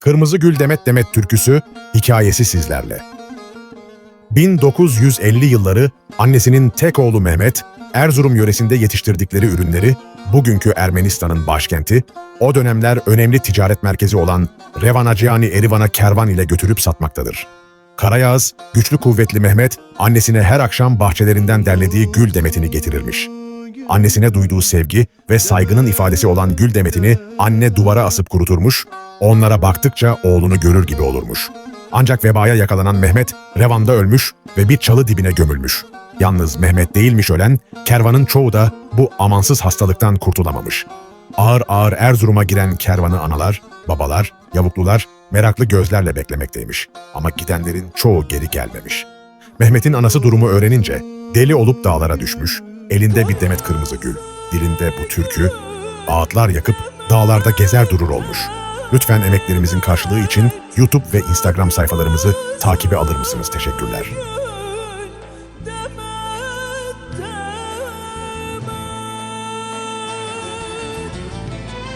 Kırmızı Gül Demet Demet türküsü hikayesi sizlerle. 1950 yılları annesinin tek oğlu Mehmet, Erzurum yöresinde yetiştirdikleri ürünleri bugünkü Ermenistan'ın başkenti, o dönemler önemli ticaret merkezi olan Revanacıani Erivan'a kervan ile götürüp satmaktadır. Karayağız, güçlü kuvvetli Mehmet, annesine her akşam bahçelerinden derlediği gül demetini getirirmiş. Annesine duyduğu sevgi ve saygının ifadesi olan gül demetini anne duvara asıp kuruturmuş, onlara baktıkça oğlunu görür gibi olurmuş. Ancak vebaya yakalanan Mehmet, Revan'da ölmüş ve bir çalı dibine gömülmüş. Yalnız Mehmet değilmiş ölen, kervanın çoğu da bu amansız hastalıktan kurtulamamış. Ağır ağır Erzurum'a giren kervanı analar, babalar, yavuklular meraklı gözlerle beklemekteymiş. Ama gidenlerin çoğu geri gelmemiş. Mehmet'in anası durumu öğrenince deli olup dağlara düşmüş, elinde bir demet kırmızı gül, dilinde bu türkü, ağıtlar yakıp dağlarda gezer durur olmuş. Lütfen emeklerimizin karşılığı için YouTube ve Instagram sayfalarımızı takibe alır mısınız? Teşekkürler.